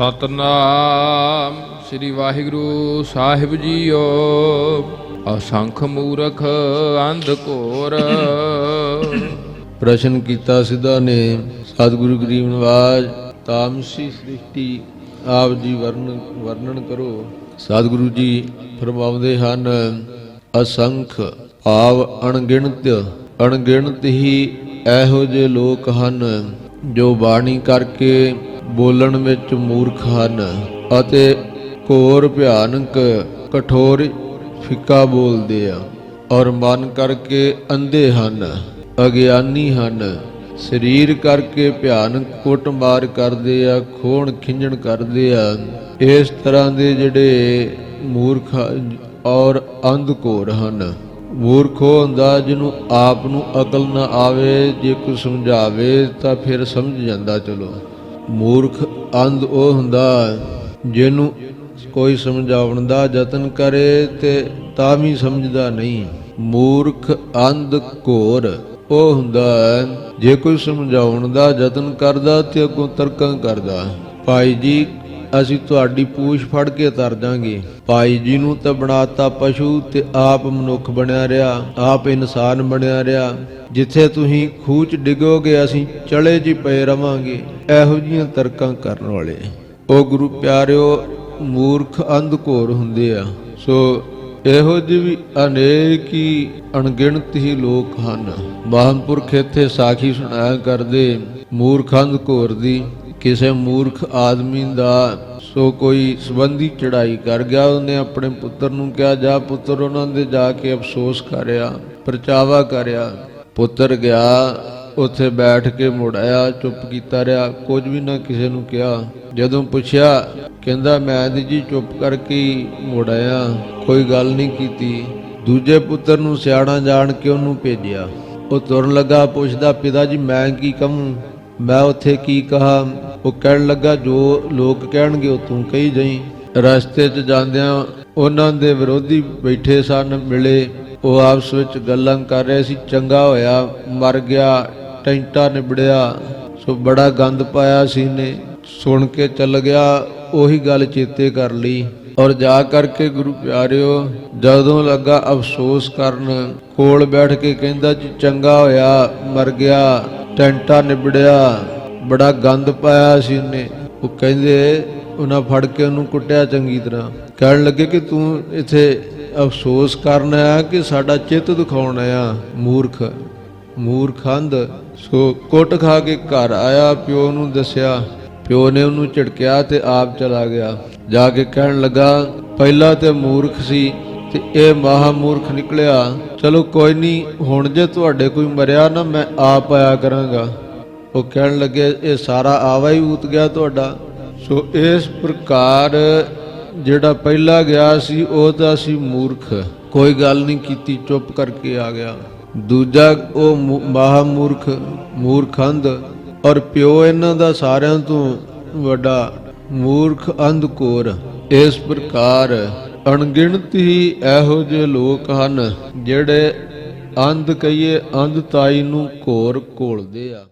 ਸਤਨਾਮ ਸ੍ਰੀ Waheguru Sahib JIO. ਅਸੰਖ ਮੂਰਖ ਅੰਧ ਘੋਰ। ਪ੍ਰਸ਼ਨ ਕੀਤਾ ਸਿੱਧਾ ਨੇ, ਸਤਿਗੁਰੂ ਗਰੀਬ ਨਿਵਾਜ ਤਾਮਸੀ ਸ੍ਰਿਸ਼ਟੀ, ਆਪ ਜੀ ਵਰਣਨ ਵਰਣਨ ਕਰੋ। ਸਤਿਗੁਰੂ ਜੀ ਫਰਮਾਉਂਦੇ ਹਨ, ਅਸੰਖ ਭਾਵ ਅਣਗਿਣਤ ਅਣਗਿਣਤ ਹੀ ਇਹੋ ਜਿਹੇ ਲੋਕ ਹਨ ਜੋ ਬਾਣੀ ਕਰਕੇ ਬੋਲਣ ਵਿੱਚ ਮੂਰਖ ਹਨ ਅਤੇ ਘੋਰ ਭਿਆਨਕ ਕਠੋਰ ਫਿੱਕਾ ਬੋਲਦੇ ਆ ਔਰ ਮਨ ਕਰਕੇ ਅੰਧੇ ਹਨ, ਅਗਿਆਨੀ ਹਨ। ਸਰੀਰ ਕਰਕੇ ਭਿਆਨਕ ਕੁੱਟਮਾਰ ਕਰਦੇ ਆ, ਖੋਣ ਖਿੰਜਣ ਕਰਦੇ ਆ। ਇਸ ਤਰ੍ਹਾਂ ਦੇ ਜਿਹੜੇ ਮੂਰਖ ਔਰ ਅੰਧਕੋਰ ਹਨ। ਮੂਰਖ ਉਹ ਹੁੰਦਾ ਜਿਹਨੂੰ ਆਪ ਨੂੰ ਅਕਲ ਨਾ ਆਵੇ, ਜੇ ਕੋਈ ਸਮਝਾਵੇ ਤਾਂ ਫਿਰ ਸਮਝ ਜਾਂਦਾ, ਚਲੋ। ਮੂਰਖ ਅੰਧ ਉਹ ਹੁੰਦਾ ਜਿਹਨੂੰ ਕੋਈ ਸਮਝਾਉਣ ਦਾ ਯਤਨ ਕਰੇ ਤੇ ਤਾਂ ਵੀ ਸਮਝਦਾ ਨਹੀਂ। ਮੂਰਖ ਅੰਧ ਘੋਰ ਉਹ ਹੁੰਦਾ ਹੈ, ਜੇ ਕੋਈ ਸਮਝਾਉਣ ਦਾ ਯਤਨ ਕਰਦਾ ਤੇ ਅੱਗੋਂ ਤਰਕਾਂ ਕਰਦਾ। ਭਾਈ ਜੀ ਅਸੀਂ ਤੁਹਾਡੀ ਪੂਛ ਫੜ ਕੇ ਤਰ ਜਾਾਂਗੇ ਭਾਈ ਜੀ ਨੂੰ ਤਾਂ ਬਣਾਤਾ ਪਸ਼ੂ ਤੇ ਆਪ ਮਨੁੱਖ ਬਣਿਆ ਰਿਹਾ, ਆਪ ਇਨਸਾਨ ਬਣਿਆ ਰਿਹਾ। ਜਿੱਥੇ ਤੁਸੀਂ ਖੂਚ ਡਿੱਗੋਗੇ, ਅਸੀਂ ਚਲੇ ਜੀ ਪਏ ਰਵਾਂਗੇ। ਇਹੋ ਜੀਆਂ ਤਰਕਾਂ ਕਰਨ ਵਾਲੇ। ਉਹ ਗੁਰੂ ਪਿਆਰਿਓ, ਮੂਰਖ ਅੰਧ ਘੋਰ ਹੁੰਦੇ ਆ। ਸੋ ਇਹੋ ਜਿਹੇ ਵੀ ਅਨੇਕ ਹੀ ਅਣਗਿਣਤ ਹੀ ਲੋਕ ਹਨ। ਮਹਾਂਪੁਰਖ ਇੱਥੇ ਸਾਖੀ ਸੁਣਾਇਆ ਕਰਦੇ ਮੂਰਖ ਅੰਧ ਘੋਰ ਦੀ। ਕਿਸੇ ਮੂਰਖ ਆਦਮੀ ਦਾ ਸੋ ਕੋਈ ਸੰਬੰਧੀ ਚੜਾਈ ਕਰ ਗਿਆ, ਉਹਨੇ ਆਪਣੇ ਪੁੱਤਰ ਨੂੰ ਕਿਹਾ, ਜਾ ਪੁੱਤਰ, ਉਹਨਾਂ ਦੇ ਜਾ ਕੇ ਅਫਸੋਸ ਕਰਿਆ ਪਰਚਾਵਾ ਕਰਿਆ ਪੁੱਤਰ ਗਿਆ, ਉੱਥੇ ਬੈਠ ਕੇ ਮੁੜ ਆਇਆ, ਚੁੱਪ ਕੀਤਾ ਰਿਹਾ, ਕੁਝ ਵੀ ਨਾ ਕਿਸੇ ਨੂੰ ਕਿਹਾ। ਜਦੋਂ ਪੁੱਛਿਆ, ਕਹਿੰਦਾ, ਮੈਂ ਤੇ ਜੀ ਚੁੱਪ ਕਰਕੇ ਹੀ ਮੁੜ ਆਇਆ, ਕੋਈ ਗੱਲ ਨਹੀਂ ਕੀਤੀ। ਦੂਜੇ ਪੁੱਤਰ ਨੂੰ ਸਿਆਣਾ ਜਾਣ ਕੇ ਉਹਨੂੰ ਭੇਜਿਆ। ਉਹ ਤੁਰਨ ਲੱਗਾ, ਪੁੱਛਦਾ, ਪਿਤਾ ਜੀ, ਮੈਂ ਕੀ ਕਹੂੰ? ਮੈਂ ਉੱਥੇ ਕੀ ਕਹਾ? ਉਹ ਕਹਿਣ ਲੱਗਾ, ਜੋ ਲੋਕ ਕਹਿਣਗੇ ਉਹ ਤੂੰ ਕਹੀ ਜਾਈ। ਰਸਤੇ 'ਚ ਜਾਂਦਿਆਂ ਉਹਨਾਂ ਦੇ ਵਿਰੋਧੀ ਬੈਠੇ ਸਨ, ਮਿਲੇ। ਉਹ ਆਪਸ ਵਿੱਚ ਗੱਲਾਂ ਕਰ ਰਹੇ ਸੀ। ਚੰਗਾ ਹੋਇਆ, ਮਰ ਗਿਆ, ਟੈਂਟਾ ਨਿਬੜਿਆ। ਸੋ ਬੜਾ ਗੰਦ ਪਾਇਆ ਸੀ ਨੇ ਸੁਣ ਕੇ ਚੱਲ ਗਿਆ, ਉਹੀ ਗੱਲ ਚੇਤੇ ਕਰ ਲਈ। ਔਰ ਜਾ ਕਰਕੇ ਗੁਰੂ ਪਿਆਰਿਓ, ਜਦੋਂ ਲੱਗਾ ਅਫਸੋਸ ਕਰਨ, ਕੋਲ ਬੈਠ ਕੇ ਕਹਿੰਦਾ ਜੀ, ਚੰਗਾ ਹੋਇਆ, ਮਰ ਗਿਆ। ਟੈਂਟਾ ਨਿਬੜਿਆ, ਬੜਾ ਗੰਦ ਪਾਇਆ ਸੀ ਉਹਨੇ। ਉਹ ਕਹਿੰਦੇ, ਉਹਨਾਂ ਫੜ ਕੇ ਉਹਨੂੰ ਕੁੱਟਿਆ ਚੰਗੀ ਤਰ੍ਹਾਂ। ਕਹਿਣ ਲੱਗੇ ਕਿ ਤੂੰ ਇੱਥੇ ਅਫਸੋਸ ਕਰਨ ਆ ਕਿ ਸਾਡਾ ਚਿੱਤ ਦਿਖਾਉਣ ਆ ਮੂਰਖ। ਮੂਰਖੰਦ ਸੋ ਕੁੱਟ ਖਾ ਕੇ ਘਰ ਆਇਆ, ਪਿਓ ਨੂੰ ਦੱਸਿਆ। ਪਿਓ ਨੇ ਉਹਨੂੰ ਝਿੜਕਿਆ ਤੇ ਆਪ ਚਲਾ ਗਿਆ। ਜਾ ਕੇ ਕਹਿਣ ਲੱਗਾ, ਪਹਿਲਾਂ ਤੇ ਮੂਰਖ ਸੀ ਤੇ ਇਹ ਮਹਾ ਮੂਰਖ ਨਿਕਲਿਆ। ਚਲੋ ਕੋਈ ਨਹੀਂ ਹੁਣ ਜੇ ਤੁਹਾਡੇ ਕੋਈ ਮਰਿਆ ਨਾ ਮੈਂ ਆਪ ਆਇਆ ਕਰਾਂਗਾ। ਉਹ ਕਹਿਣ ਲੱਗੇ, ਇਹ ਸਾਰਾ ਆਵਾ ਹੀ ਉਤ ਗਿਆ ਤੁਹਾਡਾ। ਸੋ ਇਸ ਪ੍ਰਕਾਰ ਜਿਹੜਾ ਪਹਿਲਾ ਗਿਆ ਸੀ, ਉਹ ਤਾਂ ਸੀ ਮੂਰਖ। ਕੋਈ ਗੱਲ ਨਹੀਂ ਕੀਤੀ, ਚੁੱਪ ਕਰਕੇ ਆ ਗਿਆ। ਦੂਜਾ, ਉਹ ਮੂ- ਮੂਰਖ, ਮੂਰਖੰਦ ਔਰ ਪਿਓ ਇਹਨਾਂ ਦਾ ਸਾਰਿਆਂ ਤੋਂ ਵੱਡਾ ਮੂਰਖ ਅੰਧਕੋਰ ਇਸ ਪ੍ਰਕਾਰ ਅਣਗਿਣਤ ਹੀ ਇਹੋ ਜਿਹੇ ਲੋਕ ਹਨ ਜਿਹੜੇ ਅੰਧ ਕਹੀਏ ਅੰਧਤਾਈ ਨੂੰ ਘੋਰ ਘੋਲਦੇ ਆ।